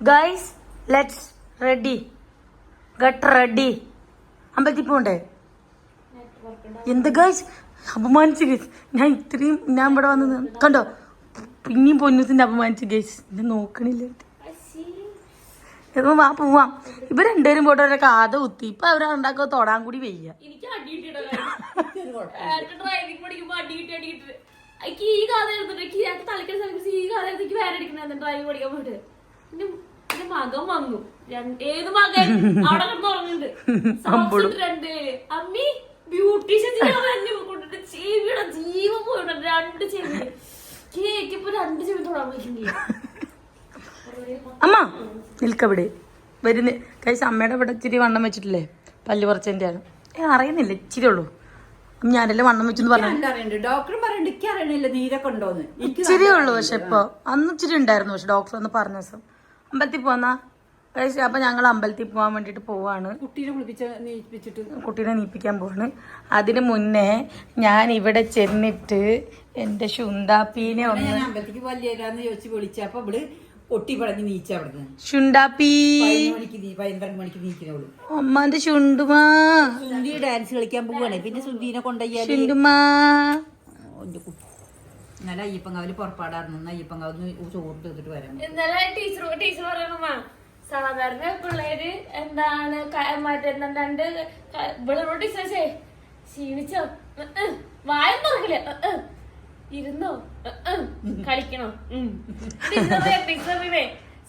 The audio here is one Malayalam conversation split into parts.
Guys let's ready get ready അമ്പലത്തിൽ പോണ്ടേ? എന്ത് ഗൈസ് അപമാനിച്ചു ഗൈസ് ഞാൻ ഇത്രയും ഞാൻ ഇവിടെ വന്ന് നിന്ന് കണ്ടോ? പിന്നെയും പൊന്നൂസിന്റെ അപമാനിച്ചു ഗൈസ് എന്നെ നോക്കണില്ല. വാ പോവാം. ഇവ രണ്ടുപേരും പോട്ടെ അവരെ കാത കുത്തി. ഇപ്പൊ അവരെ ഉണ്ടാക്കുക തൊടാൻ കൂടി വയ്യ. ഈ കാലം എടുത്തിട്ട് എനിക്ക് എനിക്ക് തലക്കുന്ന സമയത്ത് ഈ കാലം എനിക്ക് വേറെ അടിക്കണ ഡ്രൈവ് പഠിക്കാൻ പോയിട്ട്. മകൻ വന്നു. ഏത് മകൻ? അവിടെ കിടന്ന് ഉറങ്ങുന്നുണ്ട്. രണ്ട് അമ്മി ബ്യൂട്ടീഷ്യൻ കൊണ്ടിട്ട് ചെവിയുടെ ജീവൻ പോയിട്ടുണ്ട്. രണ്ട് ചെവി. കേക്കിപ്പോ രണ്ട് ചെവി തൊടാൻ പറ്റുന്നില്ല അമ്മ നിൽക്കവിടെ. വരുന്ന കഴിച്ച അമ്മയുടെ ഇവിടെ ഇച്ചിരി വണ്ണം വെച്ചിട്ടില്ലേ? പല്ല് പറിച്ചതിന്റെ ആണ് ഏ അറിയുന്നില്ല. ഇച്ചിരി ഉള്ളൂ. ഞാനല്ലേ വണ്ണം വെച്ചെന്ന് പറഞ്ഞു. ഡോക്ടർ പറയുന്നുണ്ട് ഇച്ചിരി ഉള്ളൂ പക്ഷെ ഇപ്പൊ. അന്ന് ഇച്ചിരി ഉണ്ടായിരുന്നു പക്ഷെ ഡോക്ടർ ഒന്ന് പറഞ്ഞ ദിവസം. അമ്പലത്തിൽ പോന്നാ? അപ്പൊ ഞങ്ങൾ അമ്പലത്തിൽ പോകാൻ വേണ്ടിട്ട് പോവാണ്. കുട്ടീനെ കുളിപ്പിച്ച നീപ്പിച്ചിട്ട്. കുട്ടീനെ നീപ്പിക്കാൻ പോവാണ്. അതിന് മുന്നേ ഞാൻ ഇവിടെ ചെന്നിട്ട് എന്റെ ശുണ്ടാപ്പീനെ ഒന്ന് അമ്പലത്തേക്ക് വലിയരാന്ന് ചോദിച്ച് വിളിച്ചപ്പോ ഇവൾ പൊട്ടി പടഞ്ഞ് നീച്ച ശുണ്ടാപ്പി. മണിക്ക് നീ പന്ത്രണ്ട് മണിക്ക് നീക്കുന്നവൾ അമ്മാന്റെ ശുണ്ടുമാ. സുന്ദി ഡാൻസ് കളിക്കാൻ പോവാണ്. പിന്നെ സുന്ദീനെ കൊണ്ടുപോയി ശുണ്ടുമാ. കുട്ടി ഇന്നലെ അയ്യപ്പങ്കാവിൽ പുറപ്പാടായിരുന്നു. അയ്യപ്പങ്കാവിന്ന് ചോറ് തീർത്തിട്ട് വരാം ഇന്നലെ ടീച്ചർ ടീച്ചർ പറയണമാ സാധാരണ പിള്ളേര് എന്താണ് മറ്റേ രണ്ട് ഇവളോട് ടീച്ചേ ക്ഷീണിച്ചോ. വായം തുറക്കില്ല. ഇരുന്നോ. കളിക്കണോ? ടീച്ചറിനെ ടീച്ചറേ ടീച്ചറേ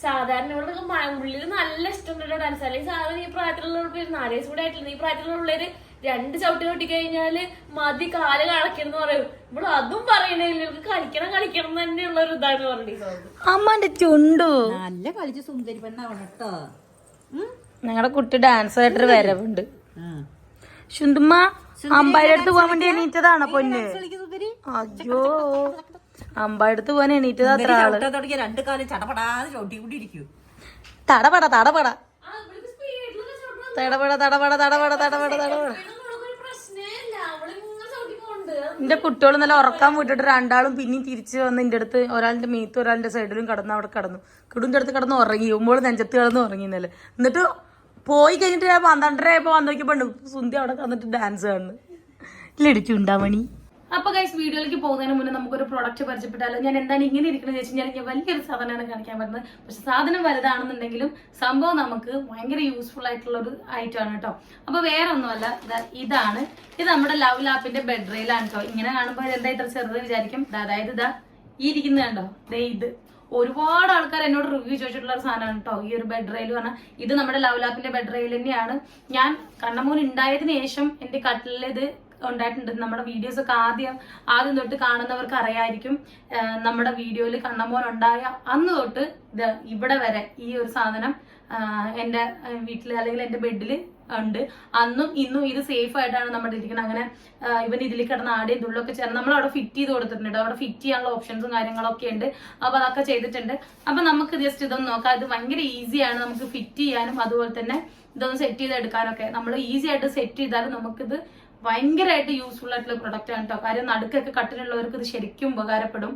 സാധാരണ ഇവിടെ ഉള്ളിൽ നല്ല ഇഷ്ടം ഡാൻസ് അല്ലെങ്കിൽ സാധാരണ ഈ പ്രായത്തിലുള്ള നാല് വയസ്സ് കൂടെ ഈ പ്രായത്തിലുള്ള പിള്ളേര് രണ്ട് ചവിട്ടി കൊട്ടി കഴിഞ്ഞാൽ മതി കാൽ കളക്കണെന്ന് പറയും. ഇവിടെ അതും പറയണില്ല ഇവർക്ക് കളിക്കണം കളിക്കണം തന്നെയുള്ള ഒരു ഇതാണ് പറഞ്ഞു ടീച്ചർ അമ്മാന്റെ ചുണ്ടു? നല്ല കളിച്ച് സുന്ദരി പെണ്ണാവണം കേട്ടോ. ഞങ്ങളുടെ കുട്ടി ഡാൻസ് ആയിട്ടൊരു വരവുണ്ട്. ശുന്തുമ്മ അമ്പായുടെ അടുത്ത് പോകാൻ വേണ്ടി എണീറ്റതാണ് പൊന്ന്? സുന്ദരി? അയ്യോ. അമ്പായുടെ അടുത്ത് പോകാൻ എണീറ്റതാ അത്ര ആൾ. രണ്ട് കാലം ചടപടാതെ ചവിട്ടി കൂടി ഇരിക്കൂ. തടപട തടപട. തടപട തടപട തടപട തടപട തടപട. എന്റെ കുട്ടികൾ നല്ല ഉറക്കാൻ വിട്ടിട്ട് രണ്ടാളും പിന്നെയും തിരിച്ചു വന്ന് എന്റെ അടുത്ത് ഒരാളുടെ മീത്ത് ഒരാളുടെ സൈഡിലും കടന്ന് അവിടെ കടന്നു. കിടുന്റെ അടുത്ത് കടന്ന് ഉറങ്ങി. ഉമ്പോൾ നെഞ്ചത്ത് കിടന്ന് ഉറങ്ങി ഇന്നലെ. എന്നിട്ട് പോയി കഴിഞ്ഞിട്ട് പന്ത്രണ്ടര ആയപ്പോ വന്ന് നോക്കിയപ്പോ സുന്ദി അവിടെ കന്നിട്ട് ഡാൻസ് കാണുന്നു. ലടിച്ചുണ്ടാമണി അപ്പൊ ഗൈസ് വീഡിയോയിലേക്ക് പോകുന്നതിന് മുന്നേ നമുക്കൊരു പ്രോഡക്റ്റ് പരിചയപ്പെട്ടാലോ? ഞാൻ എന്താണ് ഇങ്ങനെ ഇരിക്കുന്നത് വെച്ച് കഴിഞ്ഞാൽ വലിയൊരു സാധനമാണ് കാണിക്കാൻ പറ്റുന്നത് പക്ഷെ സാധനം വലുതാണെന്നുണ്ടെങ്കിലും സംഭവം നമുക്ക് ഭയങ്കര യൂസ്ഫുൾ ആയിട്ടുള്ള ഒരു ഐറ്റം ആണ് കേട്ടോ. അപ്പൊ വേറെ ഒന്നുമല്ല ഇതാണ്. ഇത് നമ്മുടെ ലവ് ലാപ്പിന്റെ ബെഡ് റെയിലാണ് കേട്ടോ. ഇങ്ങനെ കാണുമ്പോൾ എന്താ ഇത്ര ചെറുത് വിചാരിക്കും? അതായത് ഇതാ ഈ ഇരിക്കുന്നത് കണ്ടോ? ദേ ഇത്. ഒരുപാട് ആൾക്കാർ എന്നോട് റിവ്യൂ ചോദിച്ചിട്ടുള്ള ഒരു സാധനമാണ് കേട്ടോ ഈ ഒരു ബെഡ് റെയിൽ പറഞ്ഞാൽ ഇത് നമ്മുടെ ലവ് ലാപ്പിന്റെ ബെഡ് റെയിൽ തന്നെയാണ്. ഞാൻ കണ്ണമൂൻ ഉണ്ടായതിനു ശേഷം എന്റെ കട്ടിലിൽ ഇത് ഉണ്ടായിട്ടുണ്ട്. നമ്മുടെ വീഡിയോസ് ഒക്കെ ആദ്യം ആദ്യം തൊട്ട് കാണുന്നവർക്ക് അറിയായിരിക്കും നമ്മുടെ വീഡിയോയിൽ കണ്ണമോൻ ഉണ്ടായ അന്ന് തൊട്ട് ഇത് ഇവിടെ വരെ ഈ ഒരു സാധനം എന്റെ വീട്ടിൽ അല്ലെങ്കിൽ എന്റെ ബെഡിൽ ഉണ്ട്. അന്നും ഇന്നും ഇത് സേഫ് ആയിട്ടാണ് നമ്മൾ ഇരിക്കുന്നത് അങ്ങനെ ഇവൻ ഇതിൽ കിടന്ന് ആടിയും തുള്ളൊക്കെ ചേർന്ന് നമ്മൾ അവിടെ ഫിറ്റ് ചെയ്ത് കൊടുത്തിട്ടുണ്ട്. അവിടെ ഫിറ്റ് ചെയ്യാനുള്ള ഓപ്ഷൻസും കാര്യങ്ങളൊക്കെ ഉണ്ട്. അപ്പോൾ അതൊക്കെ ചെയ്തിട്ടുണ്ട്. അപ്പൊ നമുക്ക് ജസ്റ്റ് ഇതൊന്ന് നോക്കാം. ഇത് ഭയങ്കര ഈസിയാണ് നമുക്ക് ഫിറ്റ് ചെയ്യാനും അതുപോലെ തന്നെ ഇതൊന്ന് സെറ്റ് ചെയ്ത് എടുക്കാനൊക്കെ നമ്മൾ ഈസി ആയിട്ട് സെറ്റ് ചെയ്താലും നമുക്കിത് ഭയങ്കരമായിട്ട് യൂസ്ഫുൾ ആയിട്ടുള്ള പ്രൊഡക്റ്റ് ആണ് കേട്ടോ കാര്യം നടുക്കൊക്കെ കട്ടിലുള്ളവർക്ക് ഇത് ശരിക്കും ഉപകാരപ്പെടും.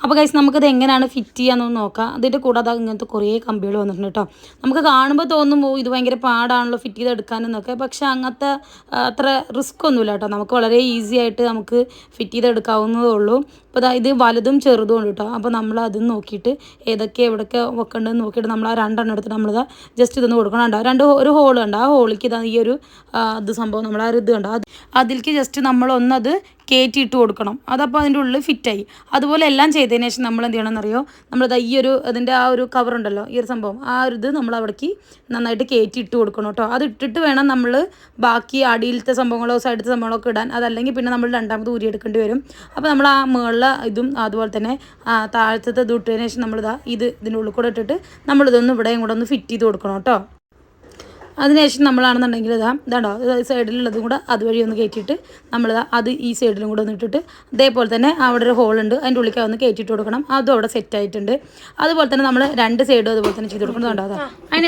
അപ്പോൾ കൈസ് നമുക്കിത് എങ്ങനെയാണ് ഫിറ്റ് ചെയ്യാമെന്ന് നോക്കാം. അതിന്റെ കൂടാതെ ഇങ്ങനത്തെ കുറേ കമ്പികൾ വന്നിട്ടുണ്ട് കേട്ടോ നമുക്ക് കാണുമ്പോൾ തോന്നുമ്പോൾ ഇത് ഭയങ്കര പാടാണല്ലോ ഫിറ്റ് ചെയ്ത് എടുക്കാനെന്നൊക്കെ പക്ഷേ അങ്ങനത്തെ അത്ര റിസ്ക് ഒന്നുമില്ല കേട്ടോ നമുക്ക് വളരെ ഈസി ആയിട്ട് നമുക്ക് ഫിറ്റ് ചെയ്തെടുക്കാവുന്നതേ ഉള്ളൂ. അപ്പോൾ അതായത് ഇത് വലുതും ചെറുതും ഉണ്ട് കേട്ടോ അപ്പോൾ നമ്മൾ അത് നോക്കിയിട്ട് ഏതൊക്കെ എവിടെയൊക്കെ വെക്കേണ്ടതെന്ന് നോക്കിയിട്ട് നമ്മൾ ആ രണ്ടെണ്ണം എടുത്തിട്ട് നമ്മളിതാ ജസ്റ്റ് ഇതൊന്ന് കൊടുക്കണം കേട്ടോ രണ്ട് ഒരു ഹോൾ ഉണ്ട് ആ ഹോളിക്ക് ഇതാ ഈ ഒരു ഇത് സംഭവം നമ്മൾ ആ ഒരു ഇത് അത് അതിലേക്ക് ജസ്റ്റ് നമ്മൾ ഒന്നത് കയറ്റി ഇട്ട് കൊടുക്കണം. അതപ്പോൾ അതിന്റെ ഉള്ളിൽ ഫിറ്റായി അതുപോലെ എല്ലാം ചെയ്തതിന് ശേഷം നമ്മൾ എന്ത് ചെയ്യണമെന്നറിയോ നമ്മളത് ഈ ഒരു അതിന്റെ ആ ഒരു കവർ ഉണ്ടല്ലോ ഈ ഒരു സംഭവം ആ ഒരു ഇത് നമ്മൾ അവിടേക്ക് നന്നായിട്ട് കയറ്റിയിട്ട് കൊടുക്കണം കേട്ടോ അത് ഇട്ടിട്ട് വേണം നമ്മൾ ബാക്കി അടിയിലത്തെ സംഭവങ്ങളോ സൈഡിലത്തെ സംഭവങ്ങളോ ഒക്കെ ഇടാൻ. അതല്ലെങ്കിൽ പിന്നെ നമ്മൾ രണ്ടാമത് ഊരി എടുക്കേണ്ടി വരും. അപ്പോൾ നമ്മൾ ആ മുകളിലെ ഇതും അതുപോലെ തന്നെ താഴത്തത്തെ താഴത്തെ ഇത് നമ്മളിതാ ഇത് ഇതിന്റെ ഉള്ളിൽ കൂടെ ഇട്ടിട്ട് നമ്മളിതൊന്ന് ഇവിടെയും കൂടെ ഒന്ന് ഫിറ്റ് ചെയ്ത് കൊടുക്കണം കേട്ടോ. അതിനുശേഷം നമ്മളാണെന്നുണ്ടെങ്കിൽ ഇതാ ഇതാണ്ടോ ഇത് സൈഡിലുള്ളതും കൂടെ അതുവഴി ഒന്ന് കയറ്റിയിട്ട് നമ്മൾ അത് ഈ സൈഡിലും കൂടെ ഒന്ന് ഇട്ടിട്ട് അതേപോലെ തന്നെ അവിടെ ഒരു ഹോളുണ്ട് ഉണ്ട് അതിന്റെ ഉള്ളിലേക്ക് ഒന്ന് കയറ്റിയിട്ട് കൊടുക്കണം. അതും അവിടെ സെറ്റ് ആയിട്ടുണ്ട്. അതുപോലെ തന്നെ നമ്മൾ രണ്ട് സൈഡും അതുപോലെ തന്നെ ചെയ്ത് കൊടുക്കണം. അതാ.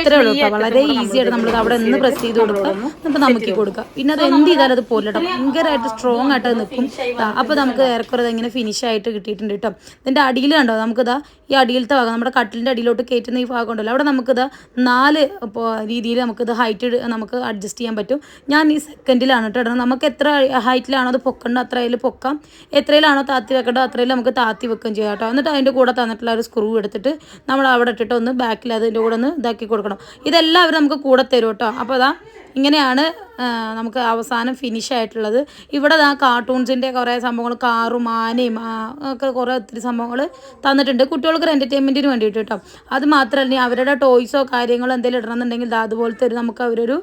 ഇത്രേ ഉള്ളൂ വളരെ ഈസി ആയിട്ട് നമ്മൾ അവിടെ നിന്ന് പ്രസ് ചെയ്ത് കൊടുക്കുക. എന്നിട്ട് നമുക്ക് കൊടുക്കാം. പിന്നെ അത് എന്ത് ചെയ്താലും അത് പോലെട്ടോ ഭയങ്കരമായിട്ട് സ്ട്രോങ് ആയിട്ട് അത് നിൽക്കും. അപ്പോൾ നമുക്ക് ഏറെക്കുറെ ഇങ്ങനെ ഫിനിഷ് ആയിട്ട് കിട്ടിയിട്ടുണ്ട് കേട്ടോ. ഇതിന്റെ അടിയിൽ കണ്ടോ നമുക്കിതാ ഈ അടിയിലത്തെ ഭാഗം നമ്മുടെ കട്ടിലിന്റെ അടിയിലോട്ട് കയറ്റുന്ന ഈ ഭാഗം ഉണ്ടല്ലോ. അവിടെ നമുക്കിതാ നാല് രീതിയിൽ നമുക്കിത് ഹൈറ്റ് നമുക്ക് അഡ്ജസ്റ്റ് ചെയ്യാൻ പറ്റും. ഞാൻ ഈ സെക്കൻഡിലാണ് കേട്ടോ ഇടുന്നത് നമുക്ക് എത്ര ഹൈറ്റിലാണോ അത് പൊക്കേണ്ടത് അത്രയിൽ പൊക്കാം. എത്രയിലാണോ താത്തി വെക്കേണ്ടത് അത്രയിൽ നമുക്ക് താത്തി വെക്കുകയും ചെയ്യാം കേട്ടോ എന്നിട്ട് അതിന്റെ കൂടെ തന്നിട്ടുള്ള ഒരു സ്ക്രൂ എടുത്തിട്ട് നമ്മൾ അവിടെ ഇട്ടിട്ട് ഒന്ന് ബാക്കിൽ അതിന്റെ കൂടെ ഒന്ന് ഇതാക്കി കൊടുക്കണം. ഇതെല്ലാം അവർ നമുക്ക് കൂടെ തരും കേട്ടോ അപ്പോൾ അതാ ഇങ്ങനെയാണ് നമുക്ക് അവസാനം ഫിനിഷ് ആയിട്ടുള്ളത്. ഇവിടെ ആ കാർട്ടൂൺസിന്റെ കുറേ സംഭവങ്ങൾ കാറും ആനയും ഒക്കെ കുറേ ഒത്തിരി സംഭവങ്ങൾ തന്നിട്ടുണ്ട്. കുട്ടികൾക്ക് എന്റർടൈൻമെന്റിന് വേണ്ടിയിട്ട് കേട്ടോ അത് മാത്രമല്ല അവരുടെ ടോയ്സോ കാര്യങ്ങളോ എന്തെങ്കിലും ഇടണമെന്നുണ്ടെങ്കിൽ അതുപോലത്തെ ഒരു നമുക്ക് അവരൊരു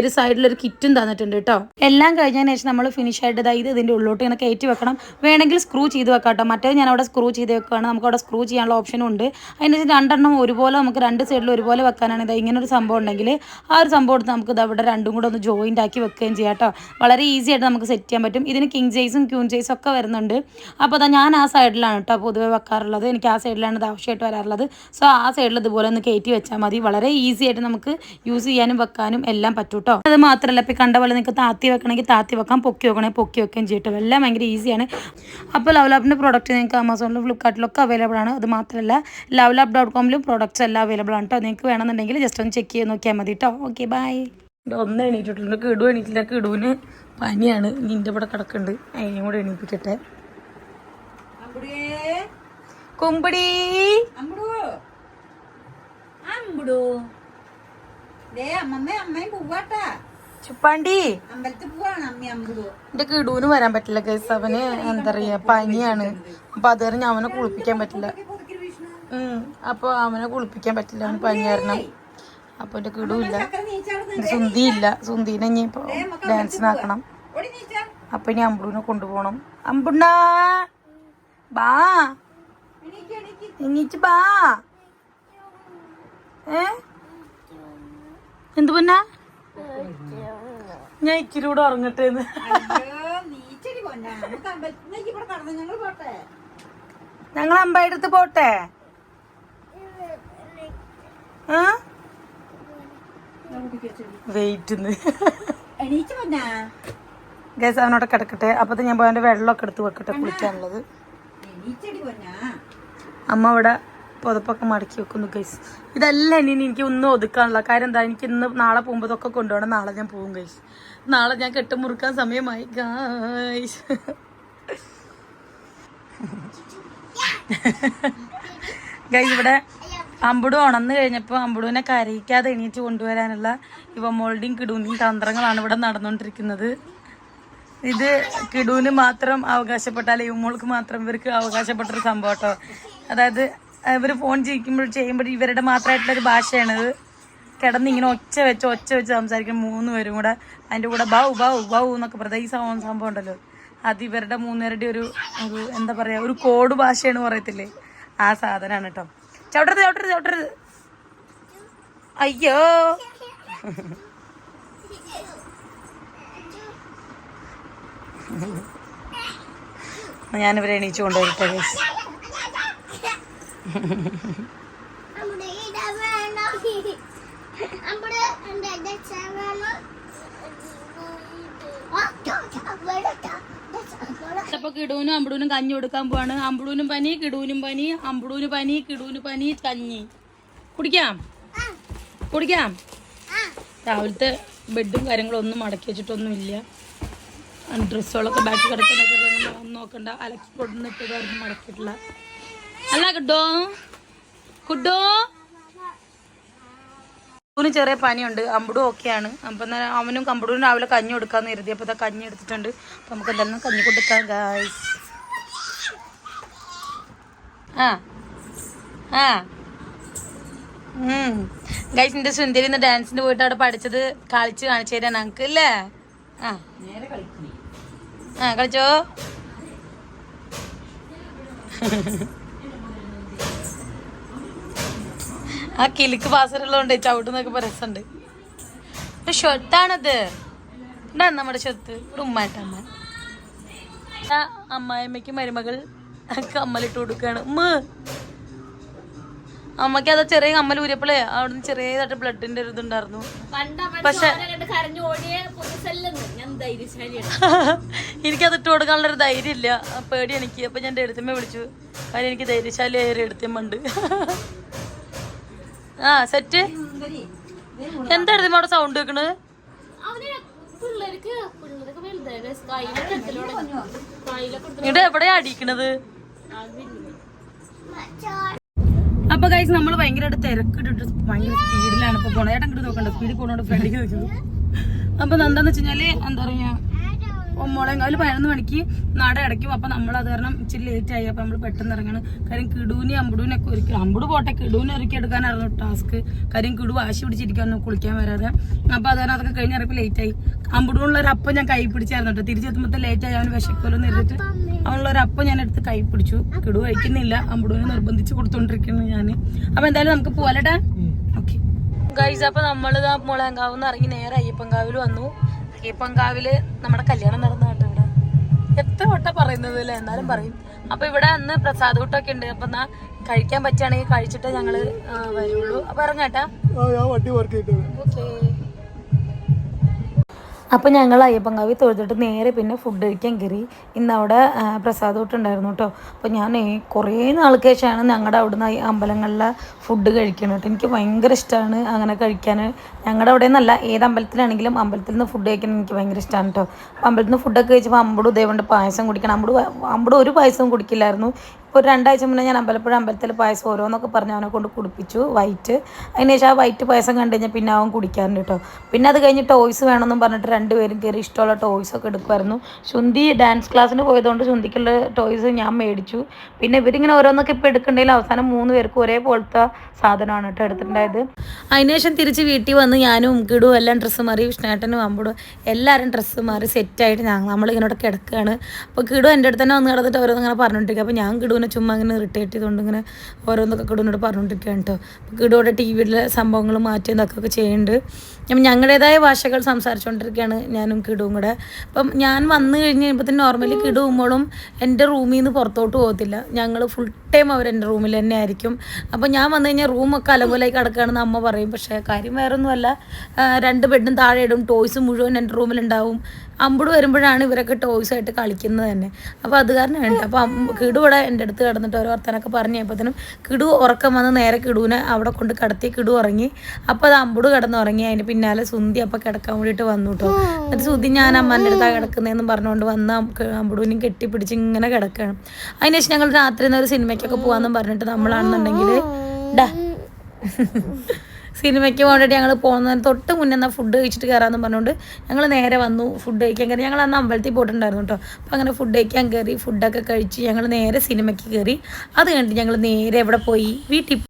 ഒരു സൈഡിലൊരു കിറ്റും തന്നിട്ടുണ്ട് കേട്ടോ എല്ലാം കഴിഞ്ഞതിന് ശേഷം നമ്മൾ ഫിനിഷ് ആയിട്ട് ഇത് ഇതിന്റെ ഉള്ളിലോട്ട് ഇങ്ങനെ കയറ്റി വെക്കണം. വേണമെങ്കിൽ സ്ക്രൂ ചെയ്ത് വെക്കാം കേട്ടോ മറ്റേത് ഞാൻ അവിടെ സ്ക്രൂ ചെയ്ത് വെക്കുകയാണ് നമുക്ക് അവിടെ സ്ക്രൂ ചെയ്യാനുള്ള ഓപ്ഷനും ഉണ്ട്. അതിന് ശേഷം രണ്ടെണ്ണം ഒരുപോലെ നമുക്ക് രണ്ട് സൈഡിൽ ഒരുപോലെ വെക്കാനാണ് ഇത് ഇങ്ങനെ ഒരു സംഭവം ഉണ്ടെങ്കിൽ ആ ഒരു സംഭവം എടുത്ത് നമുക്ക് ഇത് അവിടെ രണ്ടും കൂടെ ഒന്ന് ജോയിന്റ് ആക്കി വെക്കുകയും ചെയ്യാം കേട്ടോ. വളരെ ഈസി ആയിട്ട് നമുക്ക് സെറ്റ് ചെയ്യാൻ പറ്റും. ഇതിന് കിങ് ജെയ്സും ക്യൂൺ ജെയ്സും ഒക്കെ വരുന്നുണ്ട്. അപ്പോൾ അതാ ഞാൻ ആ സൈഡിലാണ് കേട്ടോ പൊതുവെ വെക്കാറുള്ളത്. എനിക്ക് ആ സൈഡിലാണ് ഇത് ആവശ്യമായിട്ട് വരാറുള്ളത്. സോ ആ സൈഡിൽ ഇതുപോലെ ഒന്ന് കയറ്റി വെച്ചാൽ മതി. വളരെ ഈസി ആയിട്ട് നമുക്ക് യൂസ് ചെയ്യാനും വെക്കാനും എല്ലാം പറ്റും കേട്ടോ അത് മാത്രമല്ല ഇപ്പോൾ കണ്ട പോലെ നിങ്ങൾക്ക് താത്തി വെക്കണമെങ്കിൽ താത്തി വെക്കാം പൊക്കി വെക്കണമെങ്കിൽ പൊക്കി വെക്കുകയും ചെയ്യട്ടോ എല്ലാം ഭയങ്കര ഈസിയാണ് അപ്പോൾ ലവ് ലാബിന്റെ പ്രോഡക്റ്റ് നിങ്ങൾക്ക് ആമസോണിലും ഫ്ലിപ്കാർട്ടിലൊക്കെ അവൈലബിൾ ആണ്. അത് മാത്രമല്ല ലവ് ലാബ് ഡോട്ട് കോമിലും പ്രോഡക്റ്റ്സ് എല്ലാം അവൈലബിൾ ആണ് കേട്ടോ നിങ്ങൾക്ക് വേണമെന്നുണ്ടെങ്കിൽ ജസ്റ്റ് ഒന്ന് ചെക്ക് ചെയ്ത് നോക്കിയാൽ മതി കേട്ടോ ഓക്കെ ബൈ ഒന്ന് എണീറ്റിട്ടുണ്ട്. കിടു എണീറ്റില്ല. കിടുവിന് പനിയാണ്. നിന്റെ ഇവിടെ കിടക്കുന്നുണ്ട് അതിനെയും കൂടെ എണീപ്പിക്കട്ടെ കുമ്പടി. ചുപ്പാണ്ടി. എന്റെ കിടുവിന് വരാൻ പറ്റില്ല കേസ് അവന് എന്താ പറയാ പനിയാണ്. അപ്പൊ അത് കാരണം അവനെ കുളിപ്പിക്കാൻ പറ്റില്ല. ഉം. അപ്പൊ അവനെ കുളിപ്പിക്കാൻ പറ്റില്ല. അവന് പനി കാരണം. അപ്പൊ എന്റെ കിടുവില്ല. സുന്ദി ഇല്ല സുന്ദീനെ ഇനി ഇപ്പൊ ഡാൻസിനാക്കണം ഓടി നീച്ചാ. അപ്പൊ ഇനി അമ്പുവിനെ കൊണ്ടുപോകണം. അമ്പുണ്ണ! ബാ. എണീച്ച് ബാ. ഏ? എന്ത് പൊന്നാ? ഞാൻ ഇച്ചിരി കൂടെ ഉറങ്ങട്ടെ ഞങ്ങൾ അമ്പായിടത്ത് പോട്ടെ. ആ വെയിറ്റ് ഗൈസ് അവനോടെ കിടക്കട്ടെ. അപ്പത്തെ ഞാൻ പോയ വെള്ളമൊക്കെ എടുത്ത് വെക്കട്ടെ കുളിക്കാനുള്ളത്. അമ്മ ഇവിടെ പുതപ്പൊക്കെ മടക്കി വെക്കുന്നു ഗൈസ് ഇതെല്ലാം ഇനി എനിക്ക് ഒന്നും ഒതുക്കാനുള്ള കാര്യം എന്താ? എനിക്ക് ഇന്ന് നാളെ പോകുമ്പോൾ ഇതൊക്കെ കൊണ്ടുപോകണം. നാളെ ഞാൻ പോകും ഗൈസ് നാളെ ഞാൻ കെട്ടുമുറുക്കാൻ സമയമായി ഗൈസ് ഗൈസ് ഇവിടെ അമ്പുടു ഉണന്നു കഴിഞ്ഞപ്പോൾ അമ്പുടുവിനെ കരയിക്കാതെ എണീറ്റ് കൊണ്ടുവരാനുള്ള ഇവ മോൾഡിങ് കിടൂനിയും തന്ത്രങ്ങളാണ് ഇവിടെ നടന്നുകൊണ്ടിരിക്കുന്നത് ഇത് കിടൂന് മാത്രം അവകാശപ്പെട്ടാൽ യുമോൾക്ക് മാത്രം ഇവർക്ക് അവകാശപ്പെട്ടൊരു സംഭവം കേട്ടോ. അതായത് ഇവർ ഫോൺ ചെയ്യിക്കുമ്പോൾ ചെയ്യുമ്പോൾ ഇവരുടെ മാത്രമായിട്ടുള്ളൊരു ഭാഷയാണിത് കിടന്ന് ഇങ്ങനെ ഒച്ച വെച്ച് ഒച്ച വെച്ച് സംസാരിക്കും മൂന്ന് പേരും കൂടെ അതിന്റെ കൂടെ ബാവു ബാവു ബാവു എന്നൊക്കെ പറയുന്നത് ഈ സംഭവം സംഭവം ഉണ്ടല്ലോ. അത് ഇവരുടെ മൂന്നുപേരുടെ ഒരു ഒരു എന്താ പറയുക ഒരു കോഡ് ഭാഷയാണ് പറയത്തില്ലേ? ആ സാധനമാണ് കേട്ടോ. ചവിട്ടരുത് ചവിട്ടരുത് ചവിട്ടരുത്. അയ്യോ. ഞാനിവരെ എണീച്ചു കൊണ്ടുവരട്ടെ guys. അപ്പൊ കിടൂനും അമ്പടൂനും കഞ്ഞി കൊടുക്കാൻ പോവാണ്. അമ്പടൂനും പനി കിടൂനും പനി അമ്പടൂന് പനി കിടൂന് പനി കഞ്ഞി. കുടിക്കാം? കുടിക്കാം? രാവിലത്തെ ബെഡും കാര്യങ്ങളും ഒന്നും മടക്കി വെച്ചിട്ടൊന്നും ഇല്ല ഡ്രസ്സുകളൊക്കെ ബാക്കി കിടക്കുന്നൊക്കെ നോക്കണ്ട. അലക്കി കൊടുന്നിട്ട് മടക്കിയിട്ടില്ല. അല്ല കിട്ടോ? കുഡോ അവന് ചെറിയ പനിയുണ്ട്. അമ്പടും ഓക്കെയാണ്. അപ്പം എന്നാൽ അവനും കമ്പടും രാവിലെ കഞ്ഞി കൊടുക്കാൻ കരുതി. അപ്പോൾ ഇതാ കഞ്ഞി എടുത്തിട്ടുണ്ട്. അപ്പം നമുക്ക് എന്തായാലും കഞ്ഞി കൊടുക്കാം ഗായ്സ് ആ. ആ. ഗൈസിന്റെ സുന്ദരി ഇന്ന് ഡാൻസിന് പോയിട്ട് അവിടെ പഠിച്ചത് കളിച്ച് കാണിച്ചു തരാൻ ഞങ്ങൾക്ക് അല്ലേ? ആ. ആ കളിച്ചോ? ആ കിലുക്ക് പാസറുള്ളതുകൊണ്ട് ചവിട്ടുന്നൊക്കെ രസമുണ്ട്. ഒരു ഷൊട്ടാണത് എന്താ നമ്മുടെ ഷൊത്ത് ഒരു ഉമ്മായിട്ടമ്മ അമ്മായിമ്മയ്ക്ക് മരുമകൾ കമ്മലിട്ട് കൊടുക്കുകയാണ്. ഉമ്മ. അമ്മയ്ക്ക് അത് ചെറിയ കമ്മൽ ഊരിയപ്പോഴേ അവിടുന്ന് ചെറിയതായിട്ട് ബ്ലഡിന്റെ ഒരു ഇതുണ്ടായിരുന്നു. പക്ഷെ- എനിക്കത് ഇട്ട് കൊടുക്കാനുള്ള ഒരു ധൈര്യം ഇല്ല പേടി എനിക്ക്. അപ്പൊ ഞാൻ എടുത്തമ്മ വിളിച്ചു. കാര്യം എനിക്ക് ധൈര്യശാലി ആയ എടുത്തമ്മണ്ട് ആ സെറ്റ്? എന്താ എടുത്തമ്മ അവിടെ സൗണ്ട് വെക്കണത്? ഇവിടെ എവിടെയാ അടിക്കണത്? അപ്പൊ കഴിച്ച് നമ്മൾ ഭയങ്കരമായിട്ട് തിരക്കിട്ടിട്ട് ഭയങ്കര സ്പീഡിലാണ് ഇപ്പൊ പോണത്. ഏട്ടൻ ഇങ്ങോട്ട് നോക്കണ്ട സ്പീഡിൽ പോണോണ്ട് ഫ്രണ്ടിക്ക് നിൽക്കുന്നത് അപ്പൊ എന്താന്ന് വെച്ചാൽ എന്താ പറയാ മോളെങ്കാൽ പതിനൊന്ന് മണിക്ക് നട അടയ്ക്കും. അപ്പൊ നമ്മൾ അത് കാരണം ഇച്ചിരി ലേറ്റ് ആയി. അപ്പൊ നമ്മൾ പെട്ടെന്ന് ഇറങ്ങണം. കാര്യം കിടൂനി അമ്പുടൂനൊക്കെ ഒരുക്കി അമ്പുട് പോട്ടെ. കിടൂനെ ഒരുക്കി എടുക്കാനായിരുന്നു ടാസ്ക് കാര്യം കിടു വാശി പിടിച്ചിരിക്കാന്ന് കുളിക്കാൻ വരാതെ. അപ്പൊ അത് കാരണം അതൊക്കെ കഴിഞ്ഞിറങ്ങി ലേറ്റ് ആയി. അമ്പുടൂനുള്ള ഒരു അപ്പം ഞാൻ കൈ പിടിച്ചായിരുന്നു കേട്ടോ. തിരിച്ചെത്തുമ്പോൾ ലേറ്റ് ആയി. അവന് വിശക്കുമല്ലോ എഴുതിട്ട് ഒരു അപ്പം ഞാൻ എടുത്ത് കൈ പിടിച്ചു. കിടു കഴിക്കുന്നില്ല. അമ്പുടൂനെ നിർബന്ധിച്ച് കൊടുത്തോണ്ടിരിക്കുന്നു ഞാൻ അപ്പൊ എന്തായാലും നമുക്ക് പോവാലട്ടാ ഓക്കെ ഗൈസ് അപ്പൊ നമ്മളിതാ മുളങ്കാവ് നിന്ന് ഇറങ്ങി നേരെ അയ്യപ്പൻകാവിൽ വന്നു. അയ്യപ്പൻകാവിൽ നമ്മുടെ കല്യാണം നടന്ന കേട്ടോ ഇവിടെ? എത്ര വട്ടം പറയുന്നത് അല്ലേ എന്നാലും പറയും. അപ്പൊ ഇവിടെ അന്ന് പ്രസാദ് കൂട്ടൊക്കെ ഉണ്ട്. അപ്പൊ എന്നാ കഴിക്കാൻ പറ്റുകയാണെങ്കിൽ കഴിച്ചിട്ട് ഞങ്ങൾ വരുള്ളൂ. അപ്പൊ ഇറങ്ങാട്ടാ ഓക്കേ അപ്പോൾ ഞങ്ങൾ അയ്യപ്പങ്കാവി തൊഴുതിട്ട് നേരെ പിന്നെ ഫുഡ് കഴിക്കാൻ കയറി. ഇന്ന് അവിടെ ആ, പ്രസാദ് തൊട്ടുണ്ടായിരുന്നു കേട്ടോ അപ്പോൾ ഞാൻ കുറേ നാൾക്ക് ശേഷമാണ് ഞങ്ങളുടെ അവിടുന്ന് അമ്പലങ്ങളിലെ ഫുഡ് കഴിക്കണം കേട്ടോ എനിക്ക് ഭയങ്കര ഇഷ്ടമാണ് അങ്ങനെ കഴിക്കാൻ ഞങ്ങളുടെ അവിടെ നിന്നല്ല ഏത് അമ്പലത്തിലാണെങ്കിലും അമ്പലത്തിൽ നിന്ന് ഫുഡ് കഴിക്കാൻ എനിക്ക് ഭയങ്കര ഇഷ്ടമാണ് കേട്ടോ അപ്പോൾ അമ്പലത്തിൽ നിന്ന് ഫുഡൊക്കെ കഴിച്ചപ്പോൾ അമ്പടും ഇതേകൊണ്ട് പായസം കുടിക്കണം. അമ്പട് അമ്പട് ഒരു പായസവും കുടിക്കില്ലായിരുന്നു. ഒരു രണ്ടാഴ്ച മുന്നേ ഞാൻ അമ്പലപ്പുഴ അമ്പലത്തിൽ പായസം ഓരോന്നൊക്കെ പറഞ്ഞ് അവനെ കൊണ്ട് കുടിപ്പിച്ചു വൈറ്റ് അതിന് ശേഷം ആ വൈറ്റ് പായസം കണ്ടു കഴിഞ്ഞാൽ പിന്നെ അവൻ കുടിക്കാറുണ്ട് കേട്ടോ. പിന്നെ അത് കഴിഞ്ഞ് ടോയ്സ് വേണമെന്നും പറഞ്ഞിട്ട് രണ്ടുപേരും കയറി ഇഷ്ടമുള്ള ടോയ്സ് ഒക്കെ എടുക്കുമായിരുന്നു. ശുന്തി ഡാൻസ് ക്ലാസ്സിന് പോയതുകൊണ്ട് ശുന്തിക്കുള്ള ടോയ്സ് ഞാൻ മേടിച്ചു. പിന്നെ ഇവരിങ്ങനെ ഓരോന്നൊക്കെ ഇപ്പോൾ എടുക്കണ്ടെങ്കിൽ അവസാനം മൂന്ന് പേർക്ക് ഒരേപോലത്തെ സാധനമാണ് കേട്ടോ എടുത്തിട്ടുണ്ടായത്. അതിനുശേഷം തിരിച്ച് വീട്ടിൽ വന്ന് ഞാനും കിടും എല്ലാം ഡ്രസ്സ് മാറി വിഷ്ണേട്ടനും അമ്പടും എല്ലാവരും ഡ്രസ്സ് മാറി സെറ്റായിട്ട് ഞങ്ങൾ നമ്മളിങ്ങനെ കിടക്കുകയാണ് അപ്പോൾ കിടു എന്റെ അടുത്ത് തന്നെ വന്ന് കിടന്നിട്ട് ഓരോന്ന് ഇങ്ങനെ പറഞ്ഞുകൊണ്ടിരിക്കുക അപ്പോൾ ഞാൻ കിടുവിനെ ചുമ്മാ ഇങ്ങനെ ഇറിറ്റേറ്റ് ചെയ്തുകൊണ്ട് ഇങ്ങനെ ഓരോന്നൊക്കെ കിടുവിനോട് പറഞ്ഞുകൊണ്ടിരിക്കുകയാണ് കേട്ടോ അപ്പോൾ കിടുവിടെ ടി വിയിലെ സംഭവങ്ങൾ മാറ്റി ഇതൊക്കെ ചെയ്യുന്നുണ്ട്. അപ്പം ഞങ്ങളുടേതായ ഭാഷകൾ സംസാരിച്ചുകൊണ്ടിരിക്കുകയാണ് ഞാനും കിടുവും കൂടെ. അപ്പം ഞാൻ വന്നു കഴിഞ്ഞ് കഴിയുമ്പോഴത്തേന് നോർമലി കിടുവുമ്പോഴും എന്റെ റൂമിൽ നിന്ന് പുറത്തോട്ട് പോകത്തില്ല. ഞങ്ങൾ ഫുൾ ടൈം അവർ എന്റെ റൂമിൽ തന്നെ ആയിരിക്കും. അപ്പോൾ ഞാൻ വന്നു കഴിഞ്ഞാൽ റൂമൊക്കെ അലപോലായി കിടക്കുകയാണെന്ന് അമ്മ പറയും. പക്ഷേ കാര്യം വേറൊന്നുമല്ല. രണ്ട് ബെഡും താഴെ ഇടും. ടോയ്സ് മുഴുവൻ എന്റെ റൂമിലുണ്ടാവും. അമ്പുട് വരുമ്പോഴാണ് ഇവരൊക്കെ ടോയ്സ് ആയിട്ട് കളിക്കുന്നത് തന്നെ. അപ്പോൾ അത് കാരണമാണ് അപ്പോൾ കിടുവിടെ എന്റെ അടുത്ത് കിടന്നിട്ട് ഓരോ വർത്തനൊക്കെ പറഞ്ഞു കിടു ഉറക്കം വന്ന് നേരെ കിടുവിനെ അവിടെ കൊണ്ട് കിടത്തി കിടു ഉറങ്ങി. അപ്പോൾ അത് അമ്പുട് കിടന്നുറങ്ങി. അതിന് പിന്നാലെ സുന്ദി അപ്പോൾ കിടക്കാൻ വേണ്ടിയിട്ട് വന്നു കേട്ടോ എന്നിട്ട് സുന്തി ഞാൻ അമ്മന്റെ അടുത്താണ് കിടക്കുന്നതെന്ന് പറഞ്ഞുകൊണ്ട് വന്ന് അമ്പുടുവിനും കെട്ടിപ്പിടിച്ച് ഇങ്ങനെ കിടക്കുകയാണ് അതിനുശേഷം ഞങ്ങൾ രാത്രി നിന്ന് ഒരു സിനിമയ്ക്കൊക്കെ പോകാമെന്നും പറഞ്ഞിട്ട് നമ്മളാണെന്നുണ്ടെങ്കിൽ ഡാ. സിനിമയ്ക്ക് വേണ്ടിയിട്ട് ഞങ്ങൾ പോകുന്നതിന് തൊട്ട് മുന്നേ എന്നാൽ ഫുഡ് കഴിച്ചിട്ട് കയറാമെന്ന് പറഞ്ഞുകൊണ്ട് ഞങ്ങൾ നേരെ വന്നു ഫുഡ് കഴിക്കാൻ കയറി. ഞങ്ങൾ അന്ന് അമ്പലത്തിൽ പോയിട്ടുണ്ടായിരുന്നു കേട്ടോ. അപ്പോൾ അങ്ങനെ ഫുഡ് കഴിക്കാൻ കയറി ഫുഡൊക്കെ കഴിച്ച് ഞങ്ങൾ നേരെ സിനിമയ്ക്ക് കയറി. അത് കഴിഞ്ഞിട്ട് ഞങ്ങൾ നേരെ എവിടെ പോയി? വീട്ടിൽ